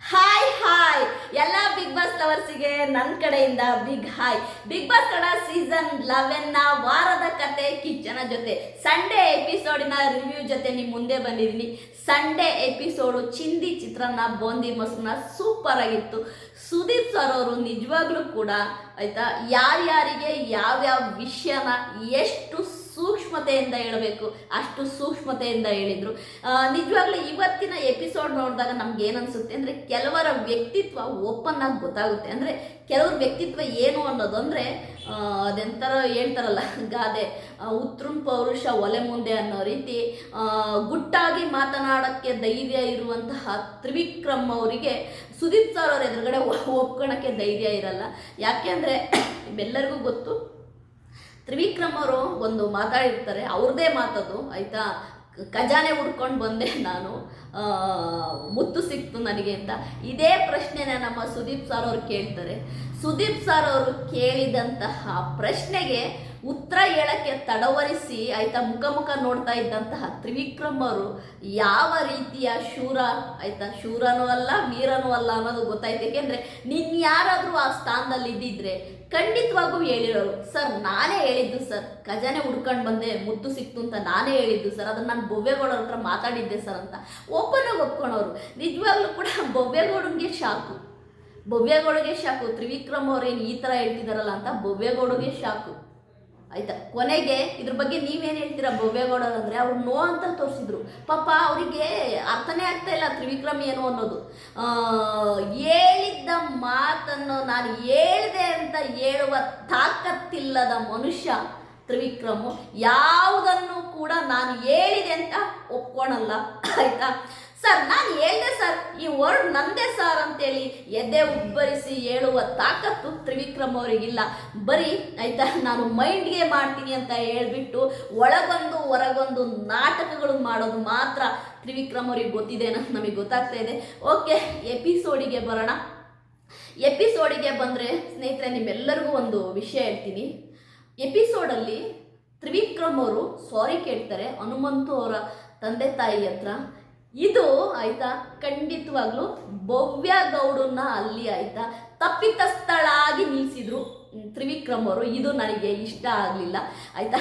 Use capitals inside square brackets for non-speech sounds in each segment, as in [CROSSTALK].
Hi hi ಎಲ್ಲ big boss ಲವರ್ಸಿಗೆ ನನ್ನ ಕಡೆಯಿಂದ ಬಿಗ್ ಹಾಯ್ ಬಿಗ್ ಬಾಸ್ ಕಡ ಸೀಸನ್ ಲೆವೆನ್ನ ವಾರದ ಕತೆ ಕಿಚ್ಚನ ಜೊತೆ. ಸಂಡೇ ಎಪಿಸೋಡಿನ ರಿವ್ಯೂ ಜೊತೆ ನಿಮ್ಮ ಮುಂದೆ ಬಂದಿದ್ದೀನಿ. ಸಂಡೇ ಎಪಿಸೋಡು ಚಿಂದಿ ಚಿತ್ರಾನ್ನ, ಬೋಂದಿ ಮೊಸರನ್ನ ಸೂಪರ್ ಆಗಿತ್ತು. ಸುದೀಪ್ ಸರ್ ಅವರು ನಿಜವಾಗ್ಲೂ ಕೂಡ ಆಯ್ತಾ, ಯಾರ್ಯಾರಿಗೆ ಯಾವ್ಯಾವ ವಿಷಯನ ಎಷ್ಟು ಸೂಕ್ಷ್ಮತೆಯಿಂದ ಹೇಳಬೇಕು. ಅಷ್ಟು ಸೂಕ್ಷ್ಮತೆಯಿಂದ ಹೇಳಿದರು. ನಿಜವಾಗ್ಲೂ ಇವತ್ತಿನ ಎಪಿಸೋಡ್ ನೋಡಿದಾಗ ನಮ್ಗೆ ಏನನ್ಸುತ್ತೆ ಅಂದರೆ ಕೆಲವರ ವ್ಯಕ್ತಿತ್ವ ಓಪನ್ ಆಗಿ ಗೊತ್ತಾಗುತ್ತೆ. ಅಂದರೆ ಕೆಲವ್ರ ವ್ಯಕ್ತಿತ್ವ ಏನು ಅನ್ನೋದು ಅಂದರೆ ಅದೆಂಥರ ಹೇಳ್ತಾರಲ್ಲ, ಗಾದೆ ಉತ್ರುಂ ಪೌರುಷ ಒಲೆ ಮುಂದೆ ಅನ್ನೋ ರೀತಿ ಗುಟ್ಟಾಗಿ ಮಾತನಾಡೋಕ್ಕೆ ಧೈರ್ಯ ಇರುವಂತಹ ತ್ರಿವಿಕ್ರಮ್ ಅವರಿಗೆ, ಸುದೀಪ್ ಸರ್ ಅವ್ರ ಎದುರುಗಡೆ ಒಪ್ಕೊಳಕ್ಕೆ ಧೈರ್ಯ ಇರಲ್ಲ. ಯಾಕೆ ಅಂದರೆ ನಿಮ್ಮೆಲ್ಲರಿಗೂ [COUGHS] ಗೊತ್ತು ತ್ರಿವಿಕ್ರಮ್ ಅವರು ಒಂದು ಮಾತಾಡಿರ್ತಾರೆ ಅವ್ರದ್ದೇ ಮಾತದು, ಆಯಿತಾ? ಖಜಾನೆ ಹುಡ್ಕೊಂಡು ಬಂದೆ ನಾನು. ಮುತ್ತು ಸಿಕ್ತು ನನಗೆ ಅಂತ. ಇದೇ ಪ್ರಶ್ನೆನ ನಮ್ಮ ಸುದೀಪ್ ಸರ್ ಅವರು ಕೇಳ್ತಾರೆ. ಸುದೀಪ್ ಸರ್ ಅವರು ಕೇಳಿದಂತಹ ಪ್ರಶ್ನೆಗೆ ಉತ್ತರ ಹೇಳಕ್ಕೆ ತಡವರಿಸಿ ಆಯ್ತಾ ಮುಖ ಮುಖ ನೋಡ್ತಾ ಇದ್ದಂತಹ ತ್ರಿವಿಕ್ರಮ್ ಅವರು ಯಾವ ರೀತಿಯ ಶೂರ? ಆಯ್ತಾ ಶೂರನೂ ಅಲ್ಲ, ವೀರನೂ ಅಲ್ಲ ಅನ್ನೋದು ಗೊತ್ತಾಯ್ತು. ಯಾಕೆಂದ್ರೆ ನೀನ್ ಯಾರಾದ್ರೂ ಆ ಸ್ಥಾನದಲ್ಲಿ ಇದ್ದಿದ್ರೆ ಖಂಡಿತವಾಗೂ ಹೇಳಿರೋರು, ಸರ್, ನಾನೇ ಹೇಳಿದ್ದು, ಸರ್. ಖಜಾನೆ ಹುಡ್ಕೊಂಡು ಬಂದೆ ಮುತ್ತು ಸಿಕ್ತು ಅಂತ ನಾನೇ ಹೇಳಿದ್ದು, ಸರ್. ಅದನ್ನ ನಾನು ಬೊವ್ಯಗೌಡರ ಹತ್ರ ಮಾತಾಡಿದ್ದೆ, ಸರ್ ಅಂತ. ಆಗಿ ಒಪ್ಕೊಳೋರು. ನಿಜವಾಗ್ಲೂ ಕೂಡ ಬೊವ್ವೇಗೌಡನ್ಗೆ ಶಾಕು. ಬೊವ್ಯಗೌಡಗೆ ಶಾಕು. ತ್ರಿವಿಕ್ರಮ್ ಅವ್ರೇನು ಈ ಥರ ಹೇಳ್ತಿದಾರಲ್ಲ ಅಂತ ಬೊವ್ವೇಗೌಡಗೆ ಶಾಕು. ಆಯ್ತಾ? ಕೊನೆಗೆ ಇದ್ರ ಬಗ್ಗೆ ನೀವೇನು ಹೇಳ್ತೀರಾ? ಬೊವ್ವೇಗೌಡರು ಅಂದರೆ ಅವ್ರು ನೋ ಅಂತ ತೋರಿಸಿದ್ರು. ಪಾಪ ಅವರಿಗೆ ಅರ್ಥನೇ ಆಗ್ತಾ ಇಲ್ಲ ತ್ರಿವಿಕ್ರಮ್ ಏನು ಅನ್ನೋದು. ಹೇಳಿದ್ದ ಮಾತನ್ನು ನಾನು ಹೇಳಿದೆ ಅಂತ ಹೇಳುವ ತಾಕತ್ತಿಲ್ಲದ ಮನುಷ್ಯ ತ್ರಿವಿಕ್ರಮು ಯಾವುದನ್ನು ಕೂಡ ನಾನು ಹೇಳಿದೆ ಅಂತ ಒಪ್ಕೊಳಲ್ಲ. ಆಯ್ತಾ? ಸರ್, ನಾನು ಹೇಳ್ದೆ ಅಂತೇಳಿ ಎದೆ ಉಬ್ಬರಿಸಿ ಹೇಳುವ ತಾಕತ್ತು ತ್ರಿವಿಕ್ರಮ್ ಅವರಿಗಿಲ್ಲ. ಬರೀ ಆಯ್ತಾ, ನಾನು ಮೈಂಡ್ಗೆ ಮಾಡ್ತೀನಿ ಅಂತ ಹೇಳ್ಬಿಟ್ಟು ಒಳಗೊಂದು ಹೊರಗೊಂದು ನಾಟಕಗಳು ಮಾಡೋದು ಮಾತ್ರ ತ್ರಿವಿಕ್ರಮ್ ಅವ್ರಿಗೆ ಗೊತ್ತಿದೆ ಅನ್ನೋದು ನಮಗೆ ಗೊತ್ತಾಗ್ತಾ ಇದೆ. ಓಕೆ, ಎಪಿಸೋಡಿಗೆ ಬರೋಣ. ಎಪಿಸೋಡಿಗೆ ಬಂದರೆ ಸ್ನೇಹಿತರೆ, ನಿಮ್ಮೆಲ್ಲರಿಗೂ ಒಂದು ವಿಷಯ ಹೇಳ್ತೀನಿ. ಎಪಿಸೋಡಲ್ಲಿ ತ್ರಿವಿಕ್ರಮ್ ಅವರು ಸಾರಿ ಕೇಳ್ತಾರೆ ಹನುಮಂತು ಅವರ ತಂದೆ ತಾಯಿ ಹತ್ರ. ಇದು ಆಯ್ತಾ? ಖಂಡಿತವಾಗ್ಲೂ ಭವ್ಯ ಗೌಡನ್ನ ಅಲ್ಲಿ ಆಯ್ತಾ? ತಪ್ಪಿತಸ್ಥಳಾಗಿ ನಿಲ್ಲಿಸಿದ್ರು ತ್ರಿವಿಕ್ರಮ್ ಅವರು. ಇದು ನನಗೆ ಇಷ್ಟ ಆಗಲಿಲ್ಲ. ಆಯ್ತಾ?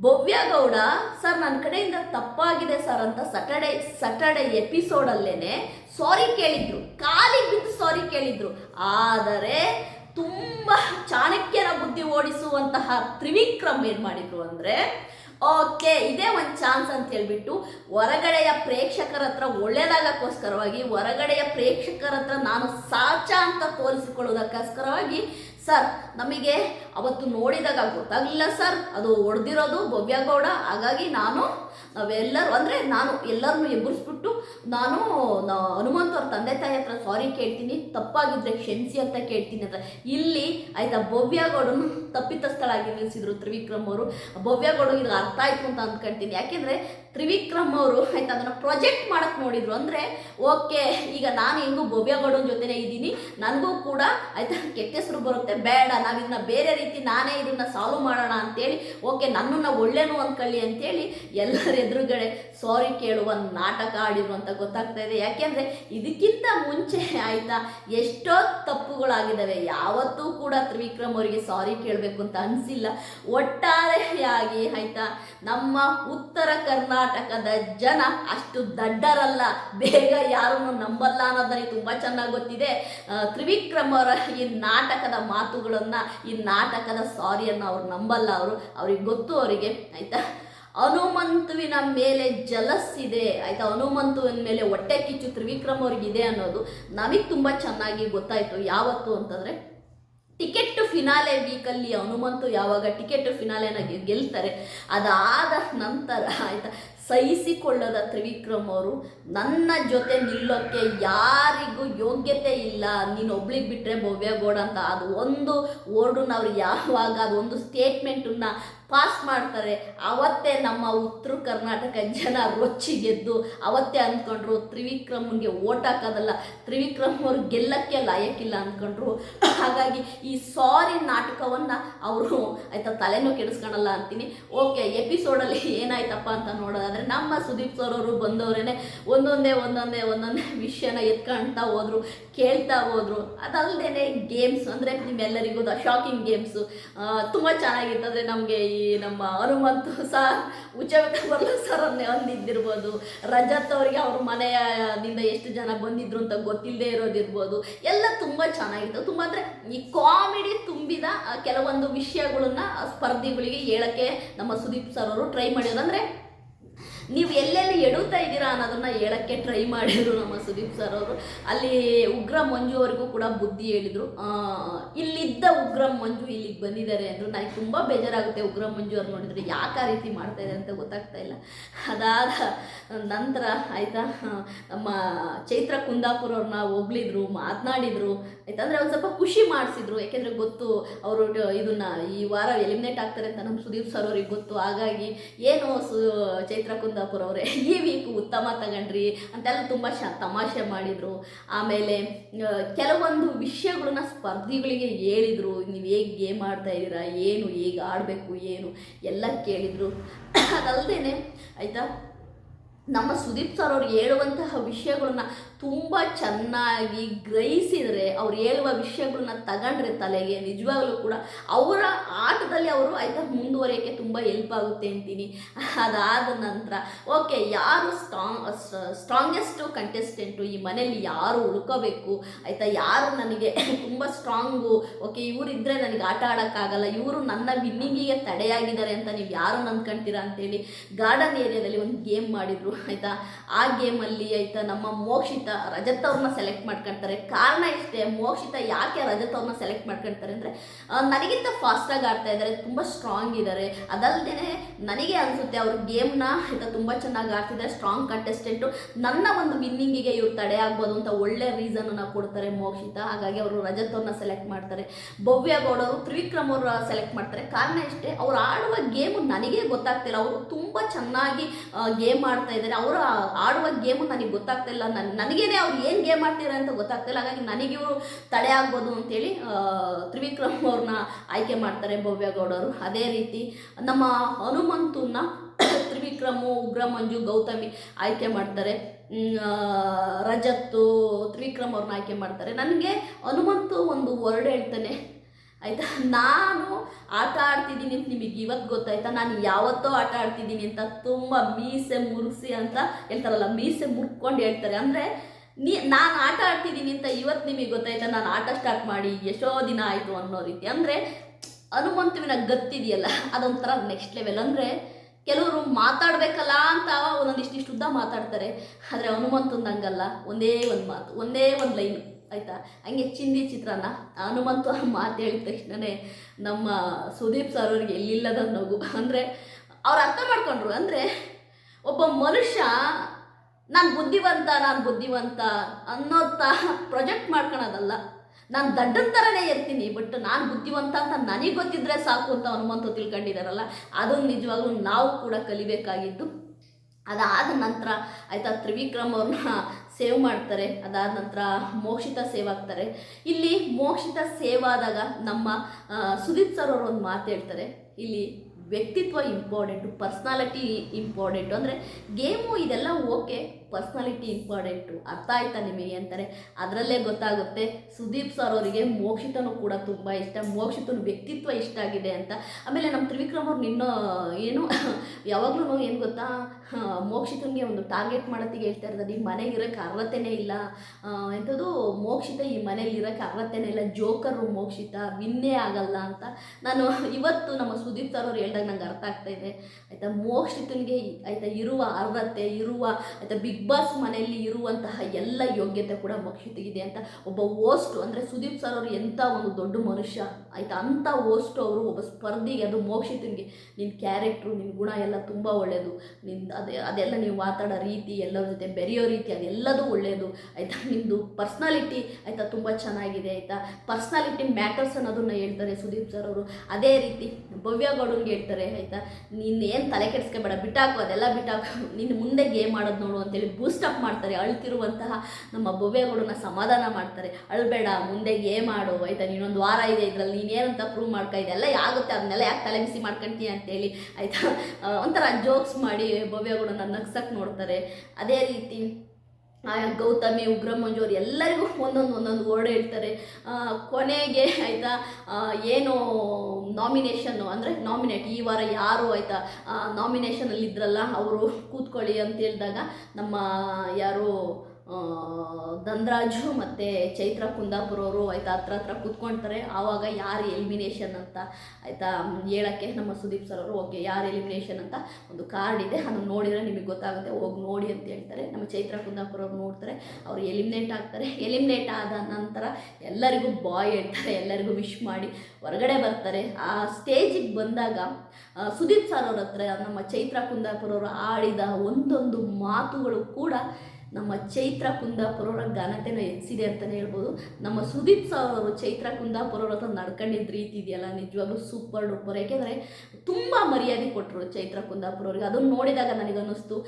ಭವ್ಯ ಗೌಡ, ಸರ್ ನನ್ನ ಕಡೆಯಿಂದ ತಪ್ಪಾಗಿದೆ ಸರ್ ಅಂತ ಸಟರ್ಡೆ ಸಟರ್ಡೆ ಎಪಿಸೋಡಲ್ಲೇನೆ ಸಾರಿ ಕೇಳಿದ್ರು. ಕಾಲಿಗೆ ಬಿದ್ದು ಸಾರಿ ಕೇಳಿದ್ರು. ಆದರೆ ತುಂಬ ಚಾಣಕ್ಯನ ಬುದ್ಧಿ ಓಡಿಸುವಂತಹ ತ್ರಿವಿಕ್ರಮ್ ಏನು ಮಾಡಿದ್ರು ಅಂದರೆ ಓಕೆ, ಇದೇ ಒಂದು ಚಾನ್ಸ್ ಅಂತ ಹೇಳ್ಬಿಟ್ಟು ಹೊರಗಡೆಯ ಪ್ರೇಕ್ಷಕರ ಹತ್ರ ಒಳ್ಳೇದಾಗಕ್ಕೋಸ್ಕರವಾಗಿ, ಹೊರಗಡೆಯ ಪ್ರೇಕ್ಷಕರ ಹತ್ರ ನಾನು ಸಾಚ ಅಂತ ತೋರಿಸಿಕೊಳ್ಳೋದಕ್ಕೋಸ್ಕರವಾಗಿ, ಸರ್, ನಮಗೆ ಅವತ್ತು ನೋಡಿದಾಗ ಗೊತ್ತಾಗಲಿಲ್ಲ ಸರ್. ಅದು ಹೊಡೆದಿರೋದು ಭವ್ಯಗೌಡ. ಹಾಗಾಗಿ ನಾನು ನಾವೆಲ್ಲರೂ, ಅಂದರೆ ನಾನು ಎಲ್ಲರನ್ನೂ ಎಬ್ಬರಿಸ್ಬಿಟ್ಟು ನಾನು ಹನುಮಂತವ್ರ ತಂದೆ ತಾಯಿ ಹತ್ರ ಸಾರಿ ಕೇಳ್ತೀನಿ, ತಪ್ಪಾಗಿದ್ರೆ ಕ್ಷಮಿಸಿ ಅಂತ ಕೇಳ್ತೀನಿ ಅಂತ. ಇಲ್ಲಿ ಆಯಿತಾ ಭವ್ಯಗೌಡನು ತಪ್ಪಿತಸ್ಥಳಾಗಿ ನಿಲ್ಲಿಸಿದ್ರು ತ್ರಿವಿಕ್ರಮ್ ಅವರು. ಭವ್ಯಗೌಡ ಇದು ಅರ್ಥ ಆಯಿತು ಅಂತ ಅಂದ್ಕೊಳ್ತೀನಿ ಯಾಕೆಂದರೆ ತ್ರಿವಿಕ್ರಮ್ ಅವರು ಆಯ್ತಾ ಅದನ್ನ ಪ್ರೊಜೆಕ್ಟ್ ಮಾಡಕ್ ನೋಡಿದ್ರು ಅಂದ್ರೆ, ಓಕೆ, ಈಗ ನಾನು ಹೆಂಗೂ ಭವ್ಯಗೌಡನ ಜೊತೆನೇ ಇದ್ದೀನಿ, ನನಗೂ ಕೂಡ ಆಯ್ತಾ ಕೆಟ್ಟ ಹೆಸರು ಬರುತ್ತೆ. ಬೇಡ ನಾವು ಇದನ್ನ ಬೇರೆ ರೀತಿ ನಾನೇ ಇದನ್ನ ಸಾಲ್ವ್ ಮಾಡೋಣ ಅಂತೇಳಿ, ಓಕೆ, ನನ್ನನ್ನ ಒಳ್ಳೇನು ಅಂದ್ಕೊಳ್ಳಿ ಅಂತೇಳಿ ಎಲ್ಲರ ಎದುರುಗಡೆ ಸಾರಿ ಕೇಳುವ ನಾಟಕ ಆಡಿದ್ರು ಅಂತ ಗೊತ್ತಾಗ್ತಾ ಇದೆ. ಯಾಕೆಂದ್ರೆ ಇದಕ್ಕಿಂತ ಮುಂಚೆ ಆಯ್ತಾ ಎಷ್ಟೋ ತಪ್ಪುಗಳಾಗಿದ್ದಾವೆ. ಯಾವತ್ತೂ ಕೂಡ ತ್ರಿವಿಕ್ರಮ್ ಅವರಿಗೆ ಸಾರಿ ಕೇಳಬೇಕು ಅಂತ ಅನಿಸಿಲ್ಲ. ಒಟ್ಟಾರೆಯಾಗಿ ಆಯ್ತಾ ನಮ್ಮ ಉತ್ತರ ಕರ್ನಾಟಕದ ಜನ ಅಷ್ಟು ದಡ್ಡರಲ್ಲ. ಬೇಗ ಯಾರನ್ನು ನಂಬಲ್ಲ ಅನ್ನೋದರಲ್ಲಿ ತುಂಬ ಚೆನ್ನಾಗಿ ಗೊತ್ತಿದೆ. ತ್ರಿವಿಕ್ರಮ್ ಈ ನಾಟಕದ ಮಾತುಗಳನ್ನು, ಈ ನಾಟಕದ ಸಾರಿಯನ್ನು ಅವ್ರು ನಂಬಲ್ಲ ಅವರು. ಅವ್ರಿಗೆ ಗೊತ್ತು ಅವರಿಗೆ, ಆಯಿತಾ? ಹನುಮಂತುವಿನ ಮೇಲೆ ಜಲಸ್ಸಿದೆ ಆಯಿತಾ? ಹನುಮಂತುವಿನ ಮೇಲೆ ಹೊಟ್ಟೆ ಕಿಚ್ಚು ತ್ರಿವಿಕ್ರಮ್ ಅವ್ರಿಗಿದೆ ಅನ್ನೋದು ನಮಗೆ ತುಂಬ ಚೆನ್ನಾಗಿ ಗೊತ್ತಾಯಿತು. ಯಾವತ್ತು ಅಂತಂದರೆ, ಟಿಕೆಟ್ ಫಿನಾಲೆ ವೀಕಲ್ಲಿ ಹನುಮಂತು ಯಾವಾಗ ಟಿಕೆಟ್ ಫಿನಾಲೆನ ಗೆಲ್ತಾರೆ, ಅದಾದ ನಂತರ, ಆಯ್ತಾ? ಸಹಿಸಿಕೊಳ್ಳದ ತ್ರಿವಿಕ್ರಮ್ ಅವರು, ನನ್ನ ಜೊತೆ ನಿಲ್ಲೋಕ್ಕೆ ಯಾರಿಗೂ ಯೋಗ್ಯತೆ ಇಲ್ಲ. ನೀನು ಒಬ್ಳಿಗೆ ಬಿಟ್ಟರೆ ಭವ್ಯಗೌಡ ಅಂತ. ಅದು ಒಂದು ವರ್ಡನ್ನ ಅವ್ರು ಯಾವಾಗ, ಅದು ಒಂದು ಸ್ಟೇಟ್ಮೆಂಟನ್ನ ಪಾಸ್ ಮಾಡ್ತಾರೆ. ಅವತ್ತೇ ನಮ್ಮ ಉತ್ತರ ಕರ್ನಾಟಕ ಜನ ರೊಚ್ಚಿಗೆದ್ದು ಅವತ್ತೇ ಅಂದ್ಕೊಂಡ್ರು ತ್ರಿವಿಕ್ರಮ್ಗೆ ಓಟ್ ಹಾಕೋದಲ್ಲ. ತ್ರಿವಿಕ್ರಮ್ ಅವ್ರು ಗೆಲ್ಲಕ್ಕೆ ಲಾಯಕ್ಕಿಲ್ಲ ಅಂದ್ಕೊಂಡ್ರು. ಹಾಗಾಗಿ ಈ ಸಾರಿ ನಾಟಕವನ್ನು ಅವರು ಆಯ್ತಾ ತಲೆನೂ ಕೆಡಿಸ್ಕೊಳಲ್ಲ ಅಂತೀನಿ. ಓಕೆ, ಎಪಿಸೋಡಲ್ಲಿ ಏನಾಯ್ತಪ್ಪ ಅಂತ ನೋಡೋದಾದರೆ, ನಮ್ಮ ಸುದೀಪ್ ಸರ್ ಅವರು ಬಂದವರೇನೆ ಒಂದೊಂದೇ ಒಂದೊಂದೇ ಒಂದೊಂದೇ ವಿಷಯನ ಎತ್ಕೊಳ್ತಾ ಹೋದ್ರು, ಕೇಳ್ತಾ ಹೋದ್ರು. ಅದಲ್ಲದೆ ಗೇಮ್ಸ್ ಅಂದರೆ ನಿಮ್ಮೆಲ್ಲರಿಗೂ ಶಾಕಿಂಗ್ ಗೇಮ್ಸು ತುಂಬ ಚೆನ್ನಾಗಿತ್ತು ಅಂದರೆ ನಮಗೆ ಈ ನಮ್ಮ ಹನುಮಂತು ಸರ್ ಉಚ್ಚವಿಕ ಬರ್ಲ ಸರ್ ಅನ್ನೇ ಒಂದಿದ್ದಿರ್ಬೋದು ರಜತ್ ಅವರಿಗೆ ಅವ್ರ ಮನೆಯಿಂದ ಎಷ್ಟು ಜನ ಬಂದಿದ್ರು ಅಂತ ಗೊತ್ತಿಲ್ಲದೆ ಇರೋದಿರ್ಬೋದು. ಎಲ್ಲ ತುಂಬ ಚೆನ್ನಾಗಿತ್ತು. ತುಂಬ ಅಂದರೆ ಈ ಕಾಮಿಡಿ ತುಂಬಿದ ಕೆಲವೊಂದು ವಿಷಯಗಳನ್ನ ಸ್ಪರ್ಧಿಗಳಿಗೆ ಹೇಳಕ್ಕೆ ನಮ್ಮ ಸುದೀಪ್ ಸರ್ ಅವರು ಟ್ರೈ ಮಾಡಿದ್ರು. ಅಂದರೆ ನೀವು ಎಲ್ಲೆಲ್ಲಿ ಎಡುತ್ತಾ ಇದ್ದೀರಾ ಅನ್ನೋದನ್ನ ಹೇಳಕ್ಕೆ ಟ್ರೈ ಮಾಡಿದ್ರು ನಮ್ಮ ಸುದೀಪ್ ಸರ್ ಅವರು. ಅಲ್ಲಿ ಉಗ್ರ ಮಂಜು ಅವರಿಗೂ ಕೂಡ ಬುದ್ಧಿ ಹೇಳಿದ್ರು. ಇಲ್ಲಿದ್ದ ಉಗ್ರ ಮಂಜು ಇಲ್ಲಿಗೆ ಬಂದಿದ್ದಾರೆ ಅಂದರು. ನನಗೆ ತುಂಬ ಬೇಜಾರಾಗುತ್ತೆ ಉಗ್ರ ಮಂಜು ಅವ್ರು ನೋಡಿದ್ರೆ ಯಾಕೆ ಆ ರೀತಿ ಮಾಡ್ತಾ ಇದೆ ಅಂತ ಗೊತ್ತಾಗ್ತಾ ಇಲ್ಲ. ಅದಾದ ನಂತರ ಆಯಿತಾ ನಮ್ಮ ಚೈತ್ರ ಕುಂದಾಪುರ ಅವ್ರನ್ನ ಹೊಗಳಿದ್ರು, ಮಾತನಾಡಿದ್ರು. ಆಯ್ತಾ, ಅಂದರೆ ಒಂದು ಸ್ವಲ್ಪ ಖುಷಿ ಮಾಡಿಸಿದ್ರು. ಯಾಕೆಂದರೆ ಗೊತ್ತು ಅವರು ಇದನ್ನ ಈ ವಾರ ಎಲಿಮಿನೇಟ್ ಆಗ್ತಾರೆ ಅಂತ ನಮ್ಮ ಸುದೀಪ್ ಸರ್ ಅವ್ರಿಗೆ ಗೊತ್ತು. ಹಾಗಾಗಿ ಏನು ಸು, ಚೈತ್ರ ಕುಂದಾಪುರ ಅವರೇ [LAUGHS] ಈ ವೀಕ್ ಉತ್ತಮ ತಗೊಂಡ್ರಿ ಅಂತೆಲ್ಲ ತುಂಬ ಶ, ತಮಾಷೆ ಮಾಡಿದರು. ಆಮೇಲೆ ಕೆಲವೊಂದು ವಿಷಯಗಳನ್ನ ಸ್ಪರ್ಧಿಗಳಿಗೆ ಹೇಳಿದರು. ನೀವು ಹೇಗೆ ಗೇಮ್ ಆಡ್ತಾ ಇದ್ದೀರಾ, ಏನು, ಹೇಗೆ ಆಡಬೇಕು, ಏನು ಎಲ್ಲ ಕೇಳಿದರು. [COUGHS] ಅದಲ್ಲದೆ ಆಯಿತಾ, ನಮ್ಮ ಸುದೀಪ್ ಸರ್ ಅವ್ರು ಹೇಳುವಂತಹ ವಿಷಯಗಳನ್ನ ತುಂಬ ಚೆನ್ನಾಗಿ ಗ್ರಹಿಸಿದರೆ ಅವ್ರು ಹೇಳುವ ವಿಷಯಗಳನ್ನ ತಗೊಂಡ್ರೆ ತಲೆಗೆ, ನಿಜವಾಗ್ಲೂ ಕೂಡ ಅವರ ಆಟದಲ್ಲಿ ಅವರು ಆಯ್ತಾ ಮುಂದುವರಿಯೋಕ್ಕೆ ತುಂಬ ಹೆಲ್ಪ್ ಆಗುತ್ತೆ ಅಂತೀನಿ. ಅದಾದ ನಂತರ ಓಕೆ ಯಾರು ಸ್ಟ್ರಾಂಗ್ ಸ್ಟ್ರಾಂಗೆಸ್ಟು ಕಂಟೆಸ್ಟೆಂಟು ಈ ಮನೇಲಿ ಯಾರು ಉಳ್ಕೋಬೇಕು? ಆಯಿತಾ, ಯಾರು ನನಗೆ ತುಂಬ ಸ್ಟ್ರಾಂಗು ಓಕೆ ಇವರಿದ್ದರೆ ನನಗೆ ಆಟ ಆಡೋಕ್ಕಾಗಲ್ಲ, ಇವರು ನನ್ನ ವಿನ್ನಿಂಗಿಗೆ ತಡೆಯಾಗಿದ್ದಾರೆ ಅಂತ ನೀವು ಯಾರು ಅಂದ್ಕೊಂತೀರಾ ಅಂತೇಳಿ ಗಾರ್ಡನ್ ಏರಿಯಾದಲ್ಲಿ ಒಂದು ಗೇಮ್ ಮಾಡಿದರು, ಆಯಿತಾ. ಆ ಗೇಮಲ್ಲಿ ಆಯಿತಾ, ನಮ್ಮ ಮೋಕ್ಷಿತ ರಜತ್ ಸೆಲೆಕ್ಟ್ ಮಾಡ್ಕೊಳ್ತಾರೆ ಕಾರಣ ಇಷ್ಟೇ, ಮೋಕ್ಷಿತ ಯಾಕೆ ರಜತ್ ಅವ್ರನ್ನ ಸೆಲೆಕ್ಟ್ ಮಾಡ್ಕೊಳ್ತಾರೆ ಅಂದರೆ ನನಗಿಂತ ಫಾಸ್ಟಾಗಿ ಆಡ್ತಾ ಇದ್ದಾರೆ ತುಂಬ ಸ್ಟ್ರಾಂಗ್ ಇದ್ದಾರೆ ಅದಲ್ಲದೆ ನನಗೆ ಅನಿಸುತ್ತೆ ಅವ್ರ ಗೇಮ್ನ ಆಯಿತಾ ತುಂಬ ಚೆನ್ನಾಗಿ ಆಡ್ತಿದ್ದಾರೆ ಸ್ಟ್ರಾಂಗ್ ಕಂಟೆಸ್ಟೆಂಟು ನನ್ನ ಒಂದು ವಿನ್ನಿಂಗಿಗೆ ಇವ್ರು ತಡೆ ಆಗ್ಬೋದು ಅಂತ ಒಳ್ಳೆ ರೀಸನನ್ನು ಕೊಡ್ತಾರೆ ಮೋಕ್ಷಿತ. ಹಾಗಾಗಿ ಅವರು ರಜತ್ ಅವ್ರನ್ನ ಸೆಲೆಕ್ಟ್ ಮಾಡ್ತಾರೆ. ಭವ್ಯ ಗೌಡ ಅವರು, ತ್ರಿವಿಕ್ರಮ್ ಅವ್ರ ಸೆಲೆಕ್ಟ್ ಮಾಡ್ತಾರೆ. ಕಾರಣ ಇಷ್ಟೇ, ಅವ್ರು ಆಡುವ ಗೇಮು ನನಗೆ ಗೊತ್ತಾಗ್ತಿಲ್ಲ. ಅವರು ತುಂಬ ಚೆನ್ನಾಗಿ ಗೇಮ್ ಆಡ್ತಾ ಇದ್ದಾರೆ ಅವರು ಆಡುವ ಗೇಮು ನನಗೆ ಗೊತ್ತಾಗ್ತಿಲ್ಲ. ನನ್ ನನಗೇನೆ ಅವ್ರು ಏನು ಗೇಮ್ ಆಡ್ತಿದ್ದಾರೆ ಅಂತ ಗೊತ್ತಾಗ್ತಿಲ್ಲ. ಹಾಗಾಗಿ ನನಗೆ ತಡೆ ಆಗ್ಬೋದು ಅಂತೇಳಿ ತ್ರಿವಿಕ್ರಮ್ ಅವ್ರನ್ನ ಆಯ್ಕೆ ಮಾಡ್ತಾರೆ ಭವ್ಯ ಗೌಡರು. ಅದೇ ರೀತಿ ನಮ್ಮ ಹನುಮಂತನ್ನ [COUGHS] ತ್ರಿವಿಕ್ರಮು ಉಗ್ರ ಮಂಜು ಗೌತಮಿ ಆಯ್ಕೆ ಮಾಡ್ತಾರೆ. ರಜತ್ತು, ತ್ರಿವಿಕ್ರಮ್ ಅವ್ರನ್ನ ಆಯ್ಕೆ ಮಾಡ್ತಾರೆ. ನನಗೆ ಹನುಮಂತು ಒಂದು ವರ್ಡ್ ಹೇಳ್ತಾನೆ. ಆಯಿತಾ? ನಾನು ಆಟ ಆಡ್ತಿದ್ದೀನಿ ಅಂತ ನಿಮಗೆ ಇವತ್ತು ಗೊತ್ತಾಯ್ತಾ? ನಾನು ಯಾವತ್ತೋ ಆಟ ಆಡ್ತಿದ್ದೀನಿ ಅಂತ ತುಂಬ ಮೀಸೆ ಮುರ್ಸಿ ಅಂತ ಹೇಳ್ತಾರಲ್ಲ, ಮೀಸೆ ಮುರ್ಕೊಂಡು ಹೇಳ್ತಾರೆ. ಅಂದರೆ ನೀ, ನಾನು ಆಟ ಆಡ್ತಿದ್ದೀನಿ ಅಂತ ಇವತ್ತು ನಿಮಗೆ ಗೊತ್ತಾಯ್ತಾ? ನಾನು ಆಟ ಸ್ಟಾರ್ಟ್ ಮಾಡಿ ಎಷ್ಟೋ ದಿನ ಆಯಿತು ಅನ್ನೋ ರೀತಿ. ಅಂದರೆ ಹನುಮಂತುವಿನ ಗತ್ತಿದೆಯಲ್ಲ, ಅದೊಂಥರ ನೆಕ್ಸ್ಟ್ ಲೆವೆಲ್ ಅಂದರೆ ಕೆಲವರು ಮಾತಾಡಬೇಕಲ್ಲ ಅಂತ ಒಂದೊಂದಿಷ್ಟು ಉದ್ದ ಮಾತಾಡ್ತಾರೆ. ಆದರೆ ಹನುಮಂತಂದು ಹಂಗಲ್ಲ, ಒಂದೇ ಒಂದು ಮಾತು, ಒಂದೇ ಒಂದು ಲೈನ್. ಆಯಿತಾ? ಹಂಗೆ ಚಿಂದಿ ಚಿತ್ರಾನ್ನ. ಹನುಮಂತ ಮಾತು ಹೇಳಿದ ತಕ್ಷಣವೇ ನಮ್ಮ ಸುದೀಪ್ ಸರ್ ಅವ್ರಿಗೆ ಎಲ್ಲಿಲ್ಲದ ನಗು ಅಂದರೆ ಅವ್ರು ಅರ್ಥ ಮಾಡ್ಕೊಂಡ್ರು. ಅಂದರೆ ಒಬ್ಬ ಮನುಷ್ಯ, ನಾನು ಬುದ್ಧಿವಂತ ನಾನು ಬುದ್ಧಿವಂತ ಅನ್ನೋ ಪ್ರೊಜೆಕ್ಟ್ ಮಾಡ್ಕೊಳೋದಲ್ಲ. ನಾನು ದಡ್ಡನ ಥರನೇ ಇರ್ತೀನಿ, ಬಟ್ ನಾನು ಬುದ್ಧಿವಂತ ಅಂತ ನನಗೆ ಗೊತ್ತಿದ್ರೆ ಸಾಕು ಅಂತ ಹನುಮಂತ ತಿಳ್ಕೊಂಡಿದಾರಲ್ಲ. ಅದೊಂದು ನಿಜವಾಗ್ಲೂ ನಾವು ಕೂಡ ಕಲಿಬೇಕಾಗಿದ್ದು. ಅದಾದ ನಂತರ ಆಯಿತಾ ತ್ರಿವಿಕ್ರಮ್ ಅವ್ರನ್ನ ಸೇವ್ ಮಾಡ್ತಾರೆ, ಅದಾದ ನಂತರ ಮೋಕ್ಷಿತ ಸೇವ್ ಆಗ್ತಾರೆ. ಇಲ್ಲಿ ಮೋಕ್ಷಿತ ಸೇವ್ ಆದಾಗ ನಮ್ಮ ಸುದೀಪ್ ಸರ್ ಅವರು ಒಂದು ಮಾತು ಹೇಳ್ತಾರೆ. ಇಲ್ಲಿ ವ್ಯಕ್ತಿತ್ವ ಇಂಪಾರ್ಟೆಂಟು ಪರ್ಸ್ನಾಲಿಟಿ ಇಂಪಾರ್ಟೆಂಟು ಅಂದರೆ ಗೇಮು ಇದೆಲ್ಲ ಓಕೆ ಪರ್ಸ್ನಾಲಿಟಿ ಇಂಪಾರ್ಟೆಂಟು ಅರ್ಥ ಆಯ್ತಾ ನಿಮಗೆ ಅಂತಾರೆ ಅದರಲ್ಲೇ ಗೊತ್ತಾಗುತ್ತೆ, ಸುದೀಪ್ ಸರ್ ಅವರಿಗೆ ಮೋಕ್ಷಿತನು ಕೂಡ ತುಂಬ ಇಷ್ಟ, ಮೋಕ್ಷಿತನ ವ್ಯಕ್ತಿತ್ವ ಇಷ್ಟ ಆಗಿದೆ ಅಂತ. ಆಮೇಲೆ ನಮ್ಮ ತ್ರಿವಿಕ್ರಮ್ ಅವ್ರು ನಿನ್ನ, ಏನು ಯಾವಾಗಲೂ ಏನು ಗೊತ್ತಾ? ಮೋಕ್ಷಿತನಿಗೆ ಒಂದು ಟಾರ್ಗೆಟ್ ಮಾಡೋತ್ತಿಗೆ ಹೇಳ್ತಾ ಇರ್ತಾರೆ ಈ ಮನೆಗೆ ಇರೋಕ್ಕೆ ಅರ್ಹತೆನೇ ಇಲ್ಲ. ಎಂಥದ್ದು, ಮೋಕ್ಷಿತ ಈ ಮನೇಲಿ ಇರೋಕ್ಕೆ ಅರ್ಹತೆನೇ ಇಲ್ಲ ಜೋಕರು ಮೋಕ್ಷಿತ, ವಿನ್ನೇ ಆಗಲ್ಲ ಅಂತ. ನಾನು ಇವತ್ತು ನಮ್ಮ ಸುದೀಪ್ ಸರ್ ಅವ್ರು ಹೇಳ್ದಾಗ ನಂಗೆ ಅರ್ಥ ಆಗ್ತಾ ಇದೆ. ಆಯಿತಾ, ಮೋಕ್ಷಿತನಿಗೆ, ಆಯಿತಾ, ಇರುವ ಅರ್ಹತೆ, ಇರುವ, ಆಯಿತಾ ಬಿಗ್ ಬಾಸ್ ಮನೆಯಲ್ಲಿ ಇರುವಂತಹ ಎಲ್ಲ ಯೋಗ್ಯತೆ ಕೂಡ ಮೋಕ್ಷಿತಿಗಿದೆ ಅಂತ ಒಬ್ಬ ಓಸ್ಟು ಅಂದರೆ ಸುದೀಪ್ ಸರ್ ಅವರು ಎಂಥ ಒಂದು ದೊಡ್ಡ ಮನುಷ್ಯ, ಆಯಿತಾ? ಅಂಥ ಹೋಸ್ಟು ಅವರು ಒಬ್ಬ ಸ್ಪರ್ಧಿಗೆ ಅದು ಮೋಕ್ಷಿತನಿಗೆ ನಿನ್ನ ಕ್ಯಾರೆಕ್ಟ್ರು ನಿನ್ನ ಗುಣ ಎಲ್ಲ ತುಂಬ ಒಳ್ಳೆಯದು ನಿನ್ನ ಅದೇ, ಅದೆಲ್ಲ ನೀವು ಮಾತಾಡೋ ರೀತಿ, ಎಲ್ಲರ ಜೊತೆ ಬೆರೆಯೋ ರೀತಿ, ಅದೆಲ್ಲದೂ ಒಳ್ಳೆಯದು ಆಯಿತಾ? ನಿಮ್ಮದು ಪರ್ಸ್ನಾಲಿಟಿ ಆಯಿತಾ, ತುಂಬ ಚೆನ್ನಾಗಿದೆ, ಆಯಿತಾ? ಪರ್ಸ್ನಾಲಿಟಿ ಮ್ಯಾಟರ್ಸ್ ಅನ್ನೋದನ್ನ ಹೇಳ್ತಾರೆ ಸುದೀಪ್ ಸರ್ ಅವರು. ಅದೇ ರೀತಿ ಭವ್ಯ ಗೌಡನ್ಗೆ ಹೇಳ್ತಾರೆ, ಆಯಿತಾ? ನೀನು ಏನು ತಲೆ ಕೆಡಿಸ್ಕೋಬೇಡ, ಬಿಟ್ಟಾಕು, ಅದೆಲ್ಲ ಬಿಟ್ಟಾಕು. ನಿನ್ನ ಮುಂದೆ ಗೇಮ್ ಮಾಡೋದು ನೋಡು ಅಂತೇಳಿ ಬೂಸ್ಟಪ್ ಮಾಡ್ತಾರೆ, ಅಳ್ತಿರುವಂತಹ ನಮ್ಮ ಭವ್ಯಗೌಡನ ಸಮಾಧಾನ ಮಾಡ್ತಾರೆ. ಅಳ್ಬೇಡ, ಮುಂದೆ ಏ ಮಾಡು, ಆಯಿತಾ? ನೀನೊಂದು ವಾರ ಇದೆ, ಇದರಲ್ಲಿ ನೀನೇನಂತ ಪ್ರೂವ್ ಮಾಡ್ಕೊ, ಇದೆಲ್ಲ ಆಗುತ್ತೆ ಅದನ್ನೆಲ್ಲ ಯಾಕೆ ತಲೆ ಬಿಸಿ ಮಾಡ್ಕೊಂತೀಯ ಅಂತೇಳಿ, ಆಯಿತಾ? ಒಂಥರ ಜೋಕ್ಸ್ ಮಾಡಿ ಬೊಬೆಗಳನ್ನ ನಗ್ಸಕ್ಕೆ ನೋಡ್ತಾರೆ. ಅದೇ ರೀತಿ ಗೌತಮಿ ಉಗ್ರ ಮಂಜು ಅವ್ರು ಎಲ್ಲರಿಗೂ ಒಂದೊಂದು ಒಂದೊಂದು ವರ್ಡ್ ಹೇಳ್ತಾರೆ. ಆ, ಕೊನೆಗೆ ಆಯಿತಾ ಏನು ನಾಮಿನೇಷನ್ನು ಅಂದರೆ ನಾಮಿನೇಟ್ ಈ ವಾರ ಯಾರು ಆಯಿತಾ ನಾಮಿನೇಷನಲ್ಲಿ ಇದ್ರಲ್ಲ ಅವರು ಕೂತ್ಕೊಳ್ಳಿ ಅಂತ ಹೇಳಿದಾಗ ನಮ್ಮ ಯಾರು ಆ, ಧನ್ರಾಜು ಮತ್ತು ಚೈತ್ರ ಕುಂದಾಪುರ ಅವರು ಆಯಿತಾ, ಹತ್ರ ಹತ್ರ ಕೂತ್ಕೊಳ್ತಾರೆ ಆವಾಗ ಯಾರು ಎಲಿಮಿನೇಷನ್ ಅಂತ ಆಯಿತಾ ಹೇಳೋಕ್ಕೆ ನಮ್ಮ ಸುದೀಪ್ ಸರ್ ಅವರು, ಓಕೆ, ಯಾರು ಎಲಿಮಿನೇಷನ್ ಅಂತ ಒಂದು ಕಾರ್ಡ್ ಇದೆ. ಅದನ್ನು ನೋಡಿದರೆ ನಿಮಗೆ ಗೊತ್ತಾಗುತ್ತೆ. ಹೋಗಿ ನೋಡಿ ಅಂತ ಹೇಳ್ತಾರೆ. ನಮ್ಮ ಚೈತ್ರ ಕುಂದಾಪುರ ಅವ್ರು ನೋಡ್ತಾರೆ. ಅವ್ರು ಎಲಿಮಿನೇಟ್ ಆಗ್ತಾರೆ. ಎಲಿಮಿನೇಟ್ ಆದ ನಂತರ ಎಲ್ಲರಿಗೂ ಬಾಯ್ ಹೇಳ್ತಾರೆ. ಎಲ್ಲರಿಗೂ ವಿಶ್ ಮಾಡಿ ಹೊರಗಡೆ ಬರ್ತಾರೆ. ಆ ಸ್ಟೇಜಿಗೆ ಬಂದಾಗ ಸುದೀಪ್ ಸರ್ ಅವ್ರ ಹತ್ರ ನಮ್ಮ ಚೈತ್ರ ಕುಂದಾಪುರ ಅವರು ಆಡಿದ ಒಂದೊಂದು ಮಾತುಗಳು ಕೂಡ ನಮ್ಮ ಚೈತ್ರ ಕುಂದಾಪುರವರ ಘನತೆನ ಹೆಚ್ಚಿದೆ ಅಂತಲೇ ಹೇಳ್ಬೋದು. ನಮ್ಮ ಸುದೀಪ್ ಸರ್ ಅವರು ಚೈತ್ರ ಕುಂದಾಪುರ ಅವ್ರ ಹತ್ರ ನಡ್ಕೊಂಡಿದ್ದ ರೀತಿ ಇದೆಯಲ್ಲ, ನಿಜವಾಗ್ಲೂ ಸೂಪರ್ ಡೂಪರ್. ಯಾಕೆಂದರೆ ತುಂಬ ಮರ್ಯಾದೆ ಕೊಟ್ಟರು ಚೈತ್ರ ಕುಂದಾಪುರವ್ರಿಗೆ. ಅದನ್ನು ನೋಡಿದಾಗ ನನಗನ್ನಿಸ್ತು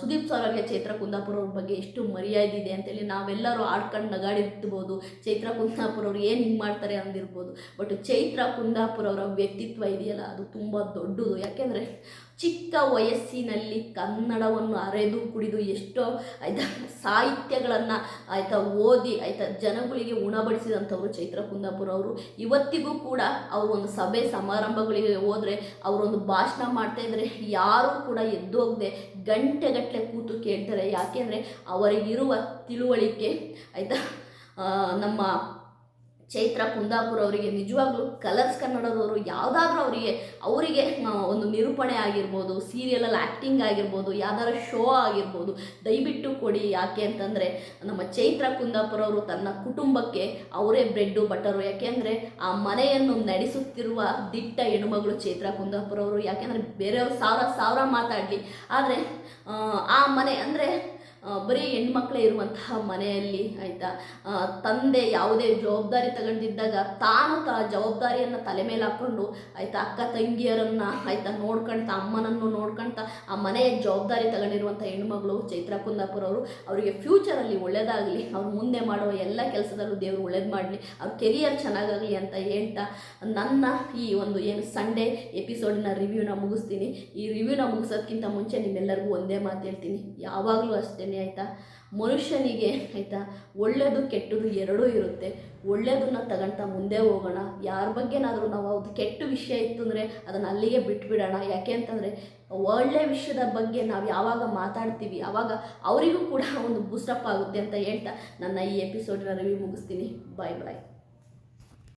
ಸುದೀಪ್ ಸರ್ ಅವರಿಗೆ ಚೈತ್ರ ಕುಂದಾಪುರವ್ರ ಬಗ್ಗೆ ಎಷ್ಟು ಮರ್ಯಾದೆ ಇದೆ ಅಂತೇಳಿ. ನಾವೆಲ್ಲರೂ ಆಡ್ಕೊಂಡು ನಗಾಡಿರ್ಬೋದು, ಚೈತ್ರ ಕುಂದಾಪುರವ್ರು ಏನು ಹಿಂಗೆ ಮಾಡ್ತಾರೆ ಅಂದಿರ್ಬೋದು. ಬಟ್ ಚೈತ್ರ ಕುಂದಾಪುರವರ ವ್ಯಕ್ತಿತ್ವ ಇದೆಯಲ್ಲ, ಅದು ತುಂಬ ದೊಡ್ಡದು. ಯಾಕೆಂದರೆ ಚಿಕ್ಕ ವಯಸ್ಸಿನಲ್ಲಿ ಕನ್ನಡವನ್ನು ಅರೆದು ಕುಡಿದು ಎಷ್ಟೋ ಆಯಿತಾ ಸಾಹಿತ್ಯಗಳನ್ನು ಆಯಿತಾ ಓದಿ, ಆಯಿತಾ ಜನಗಳಿಗೆ ಉಣಬಡಿಸಿದಂಥವ್ರು ಚೈತ್ರ ಕುಂದಾಪುರ ಅವರು. ಇವತ್ತಿಗೂ ಕೂಡ ಅವರು ಒಂದು ಸಭೆ ಸಮಾರಂಭಗಳಿಗೆ ಹೋದರೆ ಅವರೊಂದು ಭಾಷಣ ಮಾಡ್ತಾ ಇದ್ದರೆ ಯಾರೂ ಕೂಡ ಎದ್ದೋಗದೆ ಗಂಟೆಗಟ್ಟಲೆ ಕೂತು ಕೇಳ್ತಾರೆ. ಯಾಕೆಂದರೆ ಅವರಿಗಿರುವ ತಿಳುವಳಿಕೆ, ಆಯಿತಾ ನಮ್ಮ ಚೈತ್ರ ಕುಂದಾಪುರ ಅವರಿಗೆ, ನಿಜವಾಗ್ಲೂ ಕಲರ್ಸ್ ಕನ್ನಡದವರು ಯಾವುದಾದ್ರೂ ಅವರಿಗೆ ಅವರಿಗೆ ಒಂದು ನಿರೂಪಣೆ ಆಗಿರ್ಬೋದು ಸೀರಿಯಲಲ್ಲಿ ಆ್ಯಕ್ಟಿಂಗ್ ಆಗಿರ್ಬೋದು, ಯಾವ್ದಾದ್ರು ಶೋ ಆಗಿರ್ಬೋದು, ದಯವಿಟ್ಟು ಕೊಡಿ. ಯಾಕೆ ಅಂತಂದರೆ, ನಮ್ಮ ಚೈತ್ರ ಕುಂದಾಪುರ ಅವರು ತನ್ನ ಕುಟುಂಬಕ್ಕೆ ಅವರೇ ಬ್ರೆಡ್ಡು ಬಟರು ಯಾಕೆಂದರೆ ಆ ಮನೆಯನ್ನು ನಡೆಸುತ್ತಿರುವ ದಿಟ್ಟ ಹೆಣ್ಣುಮಗಳು ಚೈತ್ರ ಕುಂದಾಪುರ ಅವರು ಯಾಕೆಂದರೆ ಬೇರೆಯವ್ರು ಸಾವಿರ ಸಾವಿರ ಮಾತಾಡಲಿ. ಆದರೆ ಆ ಮನೆ ಅಂದರೆ ಬರೀ ಹೆಣ್ಮಕ್ಳೇ ಇರುವಂತಹ ಮನೆಯಲ್ಲಿ ಆಯಿತಾ? ತಂದೆ ಯಾವುದೇ ಜವಾಬ್ದಾರಿ ತಗೊಂಡಿದ್ದಾಗ ತಾನು ತ ಜವಾಬ್ದಾರಿಯನ್ನು ತಲೆ ಮೇಲೆ ಹಾಕ್ಕೊಂಡು ಆಯಿತಾ ಅಕ್ಕ ತಂಗಿಯರನ್ನು ಆಯಿತಾ ನೋಡ್ಕೊಳ್ತಾ ಅಮ್ಮನನ್ನು ನೋಡ್ಕೊಳ್ತಾ ಆ ಮನೆಯ ಜವಾಬ್ದಾರಿ ತಗೊಂಡಿರುವಂಥ ಹೆಣ್ಮಗಳು ಚೈತ್ರ ಕುಂದಾಪುರ ಅವರು ಅವರಿಗೆ ಫ್ಯೂಚರಲ್ಲಿ ಒಳ್ಳೆಯದಾಗಲಿ ಅವ್ರು ಮುಂದೆ ಮಾಡುವ ಎಲ್ಲ ಕೆಲಸದಲ್ಲೂ ದೇವರು ಒಳ್ಳೇದು ಮಾಡಲಿ, ಅವ್ರ ಕೆರಿಯರ್ ಚೆನ್ನಾಗಾಗಲಿ ಅಂತ ಹೇಳ್ತಾ ನನ್ನ ಈ ಒಂದು ಏನು ಸಂಡೇ ಎಪಿಸೋಡ್ನ ರಿವ್ಯೂನ ಮುಗಿಸ್ತೀನಿ. ಈ ರಿವ್ಯೂನ ಮುಗಿಸೋದ್ಕಿಂತ ಮುಂಚೆ ನಿಮ್ಮೆಲ್ಲರಿಗೂ ಒಂದೇ ಮಾತು ಹೇಳ್ತೀನಿ. ಯಾವಾಗಲೂ ಅಷ್ಟೇ ಆಯಿತಾ? ಮನುಷ್ಯನಿಗೆ ಆಯಿತಾ? ಒಳ್ಳೆಯದು ಕೆಟ್ಟದು ಎರಡೂ ಇರುತ್ತೆ. ಒಳ್ಳೆಯದನ್ನ ತಗೊಂತ ಮುಂದೆ ಹೋಗೋಣ. ಯಾರ ಬಗ್ಗೆನಾದರೂ ನಾವು ಅದು ಕೆಟ್ಟ ವಿಷಯ ಇತ್ತು ಅಂದರೆ ಅದನ್ನು ಅಲ್ಲಿಗೆ ಬಿಟ್ಬಿಡೋಣ. ಯಾಕೆ ಅಂತಂದರೆ, ಒಳ್ಳೆ ವಿಷಯದ ಬಗ್ಗೆ ನಾವು ಯಾವಾಗ ಮಾತಾಡ್ತೀವಿ ಆವಾಗ ಅವರಿಗೂ ಕೂಡ ಒಂದು ಬೂಸ್ಟಪ್ ಆಗುತ್ತೆ ಅಂತ ಹೇಳ್ತಾ ನನ್ನ ಈ ಎಪಿಸೋಡಿನ ರಿವ್ಯೂ ಮುಗಿಸ್ತೀನಿ. ಬಾಯ್ ಬಾಯ್